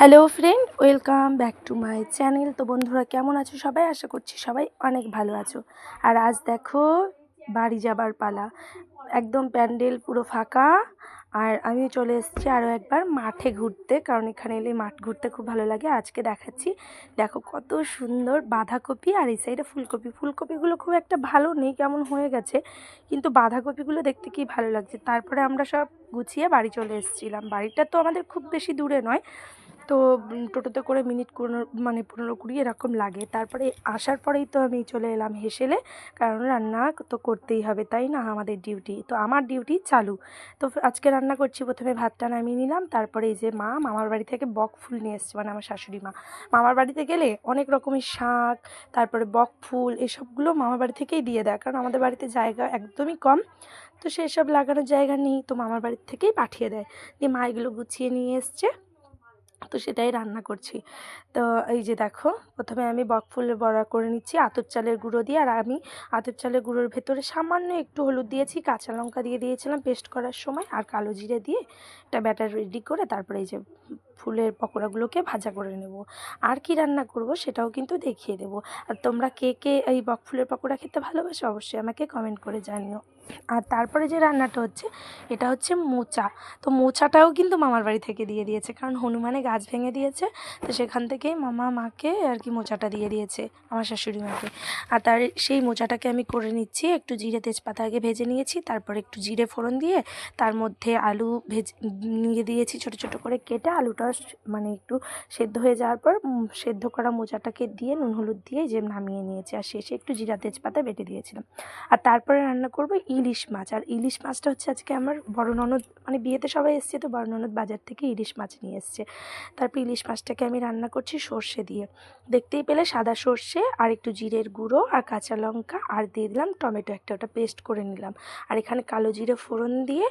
Hello friend, welcome back to my channel. তো বন্ধুরা, কেমন আছো সবাই? আশা করছি সবাই অনেক ভালো আছো। আর আজ দেখো, বাড়ি যাবার পালা। একদম প্যান্ডেল পুরো ফাঁকা। আর আমি চলে এসেছি আরও একবার মাঠে ঘুরতে, কারণ এখানে এলে মাঠ ঘুরতে খুব ভালো লাগে। আজকে দেখাচ্ছি, দেখো কত সুন্দর বাঁধাকপি। আর এই সাইডে ফুলকপি। ফুলকপিগুলো খুব একটা ভালো নেই, কেমন হয়ে গেছে, কিন্তু বাঁধাকপিগুলো দেখতে কি ভালো লাগছে। তারপরে আমরা সব গুছিয়ে বাড়ি চলে এসেছিলাম। বাড়িটা তো আমাদের খুব বেশি দূরে নয়। তো টোটোতে করে মিনিট পনেরো মানে পনেরো কুড়ি এরকম লাগে। তারপরে আসার পরেই তো আমি চলে এলাম হেসেলে, কারণ রান্না তো করতেই হবে, তাই না? আমাদের ডিউটি। তো আমার ডিউটি চালু। তো আজকে রান্না করছি, প্রথমে ভাতটা নামিয়ে নিলাম, তারপরে এই যে মা, মামার বাড়ি থেকে বক ফুল নিয়ে এসছে মানে আমার শাশুড়ি মা। মামার বাড়িতে গেলে অনেক রকমের শাক, তারপরে বক ফুল, এসবগুলো মামার বাড়ি থেকেই দিয়ে দেয়, কারণ আমাদের বাড়িতে জায়গা একদমই কম। তো সেসব লাগানোর জায়গা নেই, তো মামার বাড়ির থেকেই পাঠিয়ে দেয়। দিয়ে মা এগুলো গুছিয়ে নিয়ে এসছে। তো সেটাই রান্না করছি। তো এই যে দেখো, প্রথমে আমি বকফুলের বড়া করে নিচ্ছি আতর চালের গুঁড়ো দিয়ে, আর আমি আতর চালের গুঁড়োর ভেতরে সামান্য একটু হলুদ দিয়েছি, কাঁচা লঙ্কা দিয়ে দিয়েছিলাম পেস্ট করার সময়, আর কালো জিরে দিয়ে একটা ব্যাটার রেডি করে তারপরে এই যে ফুলের পকোড়াগুলোকে ভাজা করে নেব। আর কি রান্না করব সেটাও কিন্তু দেখিয়ে দেব। আর তোমরা কে কে এই বকফুলের পকোড়া খেতে ভালোবাসো অবশ্যই আমাকে কমেন্ট করে জানিও। আর তারপরে যে রান্নাটা হচ্ছে, এটা হচ্ছে মোচা। তো মোচাটাও কিন্তু মামার বাড়ি থেকে দিয়ে দিয়েছে, কারণ হনুমানে গাছ ভেঙে দিয়েছে, তো সেখান থেকেই মামা মাকে আর কি মোচাটা দিয়ে দিয়েছে, আমার শাশুড়ি মাকে। আর তার সেই মোচাটাকে আমি করে নিচ্ছি, একটু জিরে তেজপাতা আগে ভেজে নিয়েছি, তারপর একটু জিরে ফোড়ন দিয়ে তার মধ্যে আলু ভেজে, নিয়ে দিয়েছি ছোট ছোট করে কেটে, আলুটা মানে একটু সেদ্ধ হয়ে যাওয়ার পর সেদ্ধ করা মোচাটাকে দিয়ে নুন হলুদ দিয়ে যে নামিয়ে নিয়েছি, আর শেষে একটু জিরা তেজপাতা বেটে দিয়েছিলাম। আর তারপরে রান্না করব ইলিশ মাছ। আর ইলিশ মাছটা হচ্ছে আজকে আমার বড় ননদ মানে বিয়েতে সবাই এসছে তো বড় ননদ বাজার থেকে ইলিশ মাছ নিয়ে এসছে। তারপর ইলিশ মাছটাকে আমি রান্না করছি সর্ষে দিয়ে। দেখতেই পেলে সাদা সর্ষে, আর একটু জিরের গুঁড়ো, আর কাঁচা লঙ্কা, আর দিয়ে দিলাম টমেটো একটা, ওটা পেস্ট করে নিলাম। আর এখানে কালো জিরে ফোড়ন দিয়ে,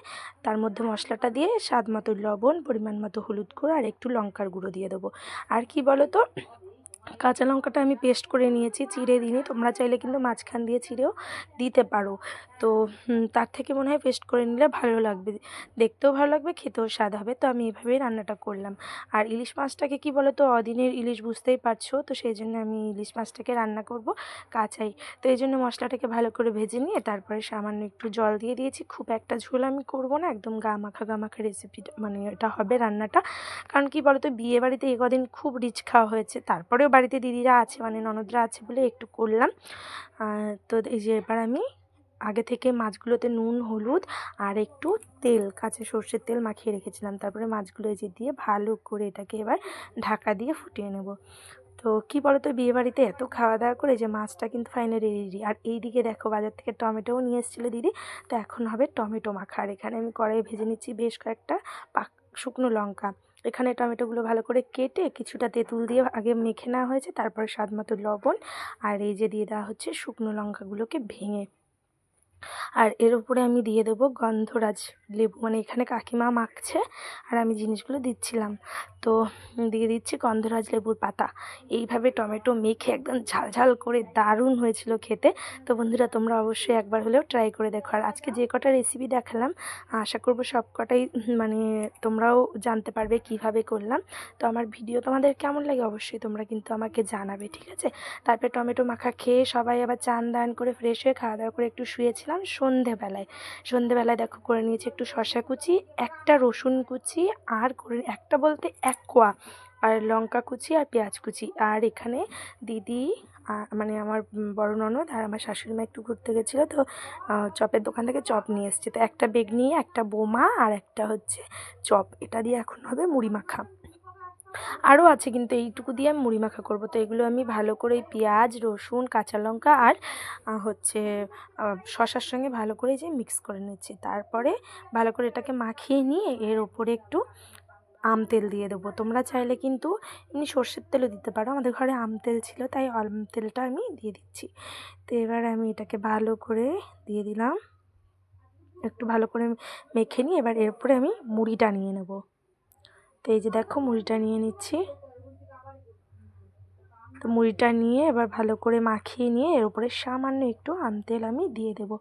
তার মধ্যে মশলাটা দিয়ে স্বাদ মতো লবণ, পরিমাণ মতো হলুদ গুঁড়ো, আর একটু লঙ্কার গুঁড়ো দিয়ে দেবো। আর কি বলো তো কাঁচা লঙ্কাটা আমি পেস্ট করে নিয়েছি, চিড়ে দিইনি, তোমরা চাইলে কিন্তু মাঝখান দিয়ে চিড়েও দিতে পারো। তো তার থেকে মনে হয় পেস্ট করে নিলে ভালো লাগবে, দেখতেও ভালো লাগবে, খেতেও স্বাদ হবে। তো আমি এভাবেই রান্নাটা করলাম। আর ইলিশ মাছটাকে কি বলো তো অদিনের ইলিশ বুঝতেই পারছ, তো সেই জন্য আমি ইলিশ মাছটাকে রান্না করব কাঁচাই। তো এই জন্য মশলাটাকে ভালো করে ভেজে নিয়ে তারপরে সামান্য একটু জল দিয়ে দিয়েছি। খুব একটা ঝোল আমি করব না, একদম গা মাখা গা মাখা রেসিপিটা মানে এটা হবে রান্নাটা। কারণ কি বলো তো বিয়ে বাড়িতে এ কদিন খুব রিচ খাওয়া হয়েছে, তারপরেও বাড়িতে দিদিরা আছে মানে ননদরা আছে বলে একটু করলাম। তো এই যে এবার আমি আগে থেকে মাছগুলোতে নুন, হলুদ আর একটু তেল, কাঁচা সর্ষের তেল মাখিয়ে রেখেছিলাম। তারপরে মাছগুলো এই যে দিয়ে ভালো করে এটাকে এবার ঢাকা দিয়ে ফুটিয়ে নেব। তো কী বলো তো বিয়ে বাড়িতে এত খাওয়া দাওয়া করে যে মাছটা কিন্তু ফাইনালি রেডি আর এই দিকে দেখো, বাজার থেকে টমেটোও নিয়ে এসেছিল দিদি। তো এখন হবে টমেটো মাখা আর এখানে আমি কড়াই ভেজে নিচ্ছি বেশ কয়েকটা পাক শুকনো লঙ্কা। এখানে টমেটোগুলো ভালো করে কেটে কিছুটা তেঁতুল দিয়ে আগে মেখে নেওয়া হয়েছে, তারপরে স্বাদ মতো লবণ আর এই যে দিয়ে দেওয়া হচ্ছে শুকনো লঙ্কাগুলোকে ভেঙে। আর এর উপরে আমি দিয়ে দেবো গন্ধরাজ লেবু। মানে এখানে কাকিমা মাখছে আর আমি জিনিসগুলো দিচ্ছিলাম। তো দিয়ে দিচ্ছি গন্ধরাজ লেবুর পাতা। এইভাবে টমেটো মেখে একদম ঝালঝাল করে দারুণ হয়েছিল খেতে। তো বন্ধুরা, তোমরা অবশ্যই একবার হলেও ট্রাই করে দেখো। আর আজকে যে কটা রেসিপি দেখালাম, আশা করব সব কটাই মানে তোমরাও জানতে পারবে কীভাবে করলাম। তো আমার ভিডিও তোমাদের কেমন লাগে অবশ্যই তোমরা কিন্তু আমাকে জানাবে, ঠিক আছে? তারপরে টমেটো মাখা খেয়ে সবাই আবার চান দান করে ফ্রেশ হয়ে খাওয়া দাওয়া করে একটু শুয়েছিলাম সন্ধেবেলায়। সন্ধেবেলায় দেখো করে নিয়েছি একটু শসা কুচি, একটা রসুন কুচি আর করে একটা বলতে এক কোয়া আর লঙ্কা কুচি আর পেঁয়াজ কুচি। আর এখানে দিদি মানে আমার বড় ননদ আর আমার শাশুড়ি মা একটু ঘুরতে গেছিল তো চপের দোকান থেকে চপ নিয়ে এসছে। তো একটা বেগ নিয়ে, একটা বোমা আর একটা হচ্ছে চপ। এটা দিয়ে এখন হবে মুড়ি মাখা। আরও আছে কিন্তু এইটুকু দিয়ে আমি মুড়ি মাখা করব। তো এগুলো আমি ভালো করে পেঁয়াজ, রসুন, কাঁচা লঙ্কা আর হচ্ছে শশার সঙ্গে ভালো করে যে মিক্স করে নিচ্ছি। তারপরে ভালো করে এটাকে মাখিয়ে নিয়ে এর ওপরে একটু আম তেল দিয়ে দেবো। তোমরা চাইলে কিন্তু এমনি সর্ষের তেলও দিতে পারো। আমাদের ঘরে আম তেল ছিল, তাই আম তেলটা আমি দিয়ে দিচ্ছি। তো এবার আমি এটাকে ভালো করে দিয়ে দিলাম। একটু ভালো করে মেখে নিয়ে এবার এরপরে আমি মুড়িটা নিয়ে নেব। তো এই যে দেখো, মুড়িটা নিয়ে নিচ্ছি। তো মুড়িটা নিয়ে এবার ভালো করে মাখিয়ে নিয়ে এর উপরে সামান্য একটু আম তেল আমি দিয়ে দেব।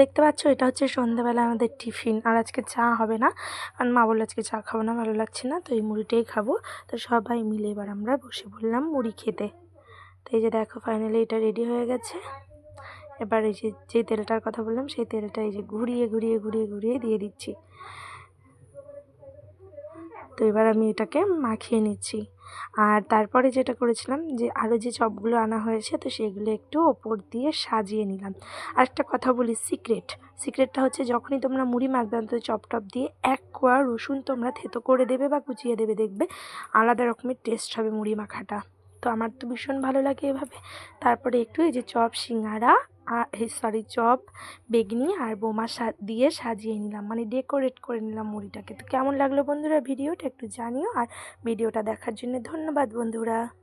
দেখতে পাচ্ছ, এটা হচ্ছে সন্ধ্যাবেলা আমাদের টিফিন, আর আজকে চা হবে না। কারণ মা বলল আজকে চা খাব না, ভালো লাগছে না, তো এই মুড়িটাই খাব। তো সবাই মিলে এবার আমরা বসে পড়লাম মুড়ি খেতে। তো এই যে দেখো ফাইনালি এটা রেডি হয়ে গেছে। এবার এই যে যে তেলটার কথা বললাম, সেই তেলটা এই যে ঘুরিয়ে ঘুরিয়ে ঘুরিয়ে ঘুরিয়ে দিয়ে দিচ্ছি। তো এবার আমি এটাকে মাখিয়ে নিচ্ছি। আর তারপরে যেটা করেছিলাম যে আরও যে চপগুলো আনা হয়েছে, তো সেগুলো একটু ওপর দিয়ে সাজিয়ে নিলাম। আর একটা কথা বলি, সিক্রেট। সিক্রেটটা হচ্ছে যখনই তোমরা মুড়ি মাখবে, অন্তত চপ টপ দিয়ে এক কোয়া রসুন তোমরা থেতো করে দেবে বা কুচিয়ে দেবে, দেখবে আলাদা রকমের টেস্ট হবে মুড়ি মাখাটা। তো আমার তো ভীষণ ভালো লাগে এভাবে। তারপরে একটু এই যে চপ, সিঙ্গারা আর সরি চপ, বেগনি আর বোমা দিয়ে সাজিয়ে নিলাম। মানে ডেকোরেট করে নিলাম মুড়িটাকে। তো কেমন লাগল বন্ধুরা ভিডিওটা একটু জানিও। আর ভিডিওটা দেখার জন্য ধন্যবাদ বন্ধুরা।